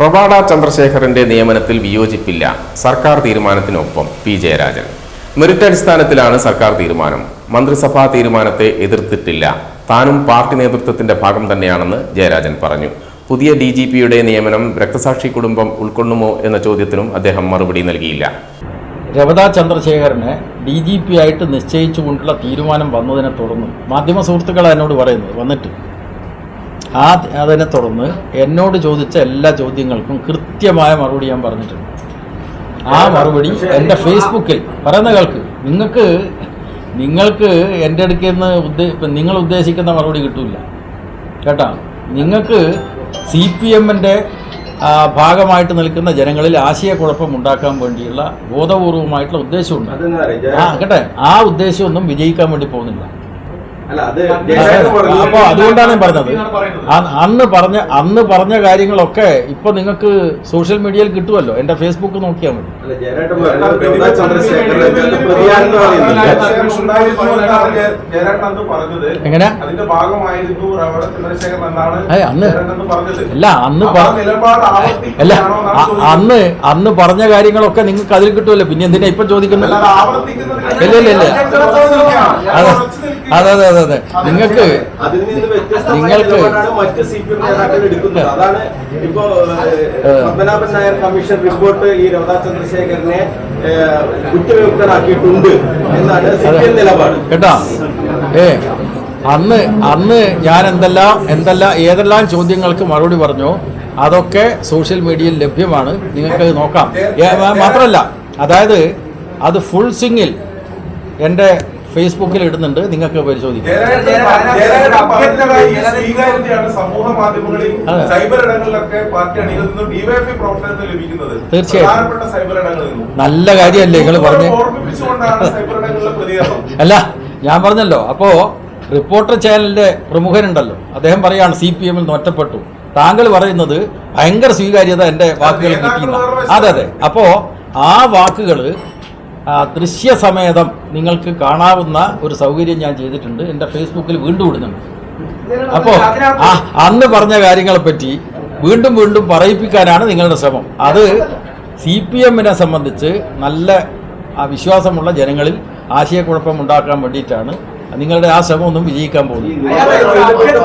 റൊബാഡ ചന്ദ്രശേഖറിന്റെ നിയമനത്തിൽ വിയോജിപ്പില്ല സർക്കാർ തീരുമാനത്തിനൊപ്പം P Jayarajan. Merit അടിസ്ഥാനത്തിലാണ് സർക്കാർ തീരുമാനം. മന്ത്രിസഭാ തീരുമാനത്തെ എതിർത്തിട്ടില്ല. താനും പാർട്ടി നേതൃത്വത്തിന്റെ ഭാഗം തന്നെയാണെന്ന് ജയരാജൻ പറഞ്ഞു. പുതിയ ഡി ജി പിയുടെ നിയമനം രക്തസാക്ഷി കുടുംബം ഉൾക്കൊള്ളുമോ എന്ന ചോദ്യത്തിനും അദ്ദേഹം മറുപടി നൽകിയില്ല. രവത ചന്ദ്രശേഖരനെ ഡി ജി പി ആയിട്ട് നിശ്ചയിച്ചുകൊണ്ടുള്ള തീരുമാനം വന്നതിനെ തുടർന്ന് മാധ്യമ സുഹൃത്തുക്കൾ എന്നോട് പറയുന്നത് വന്നിട്ട് ആ അതിനെ തുടർന്ന് എന്നോട് ചോദിച്ച എല്ലാ ചോദ്യങ്ങൾക്കും കൃത്യമായ മറുപടി ഞാൻ പറഞ്ഞിട്ടുണ്ട്. ആ മറുപടി എന്റെ ഫേസ്ബുക്കിൽ. പറയുന്ന കേൾക്ക്. നിങ്ങൾക്ക് നിങ്ങൾക്ക് എന്റെ അടുക്കൽ നിന്ന് ഉദ്ദേ നിങ്ങൾ ഉദ്ദേശിക്കുന്ന മറുപടി കിട്ടില്ല കേട്ടോ? നിങ്ങൾക്ക് സി പി എമ്മിന്റെ ഭാഗമായിട്ട് നിൽക്കുന്ന ജനങ്ങളിൽ ആശയക്കുഴപ്പം ഉണ്ടാക്കാൻ വേണ്ടിയുള്ള ബോധപൂർവമായിട്ടുള്ള ഉദ്ദേശമുണ്ട് ആ കേട്ടെ? ആ ഉദ്ദേശമൊന്നും വിജയിക്കാൻ വേണ്ടി പോകുന്നില്ല അല്ല അത് ജയരാജൻ പറഞ്ഞു. അപ്പൊ അതുകൊണ്ടാണ് ഞാൻ പറഞ്ഞത്. അന്ന് പറഞ്ഞ അന്ന് പറഞ്ഞ കാര്യങ്ങളൊക്കെ ഇപ്പൊ നിങ്ങൾക്ക് സോഷ്യൽ മീഡിയയിൽ കിട്ടുമല്ലോ. എന്റെ ഫേസ്ബുക്ക് നോക്കിയാൽ മതി. എങ്ങനെ? അന്ന് പറഞ്ഞത്. അല്ല അന്ന് അല്ല. അന്ന് അന്ന് പറഞ്ഞ കാര്യങ്ങളൊക്കെ നിങ്ങൾക്ക് അതിൽ കിട്ടുമല്ലോ. പിന്നെ എന്തിനാ ഇപ്പൊ ചോദിക്കുന്നത്? അല്ലാതെ ആവർത്തിക്കുന്നത് ഇല്ല, ഇല്ല, ഇല്ല. അതെ അതെ അതെ അതെ. നിങ്ങൾക്ക് നിങ്ങൾക്ക് മറ്റ് സി പി എം നേതാക്കൾ എടുക്കുന്നത്. അതാണ് ഇപ്പോ പത്മനാഭൻ നായർ കമ്മീഷൻ റിപ്പോർട്ട് ഈ രവതാ ചന്ദ്രശേഖരനെ കുറ്റവിമുക്തനാക്കിയിട്ടുണ്ട് എന്നാണ് സി പി എം നിലപാട്. കേട്ടാ? ഏ അന്ന് അന്ന് ഞാൻ എന്തെല്ലാം എന്തെല്ലാം ഏതെല്ലാം ചോദ്യങ്ങൾക്ക് മറുപടി പറഞ്ഞു അതൊക്കെ സോഷ്യൽ മീഡിയയിൽ ലഭ്യമാണ്. നിങ്ങൾക്ക് നോക്കാം. മാത്രമല്ല അതായത് അത് ഫുൾ സിംഗിൽ എന്റെ ഫേസ്ബുക്കിൽ ഇടുന്നുണ്ട് നിങ്ങൾക്ക് പരിശോധിക്കാം തീർച്ചയായും. സൈബർ ഇടങ്ങളിൽ നിന്നും നല്ല കാര്യമല്ലേ നിങ്ങൾ പറഞ്ഞു അല്ല ഞാൻ പറഞ്ഞല്ലോ അപ്പോ റിപ്പോർട്ടർ ചാനലിന്റെ പ്രമുഖനുണ്ടല്ലോ അദ്ദേഹം പറയാണ് സി പി എമ്മിൽ നിന്ന് ഒറ്റപ്പെട്ടു താങ്കൾ പറയുന്നത് ഭയങ്കര സ്വീകാര്യത എന്റെ വാക്കുകൾ കിട്ടിയില്ല അതെ അതെ അപ്പോ ആ വാക്കുകൾ ദൃശ്യസമേതം നിങ്ങൾക്ക് കാണാവുന്ന ഒരു സൗകര്യം ഞാൻ ചെയ്തിട്ടുണ്ട്. എന്റെ ഫേസ്ബുക്കിൽ വീണ്ടും ഇടുന്നുണ്ട്. അപ്പോൾ ആ അന്ന് പറഞ്ഞ കാര്യങ്ങളെപ്പറ്റി വീണ്ടും വീണ്ടും പറയിപ്പിക്കാനാണ് നിങ്ങളുടെ ശ്രമം. അത് സി പി എമ്മിനെ സംബന്ധിച്ച് നല്ല വിശ്വാസമുള്ള ജനങ്ങളിൽ ആശയക്കുഴപ്പം ഉണ്ടാക്കാൻ വേണ്ടിയിട്ടാണ് നിങ്ങളുടെ ആ ശ്രമം ഒന്നും വിജയിക്കാൻ പോകുന്നത്.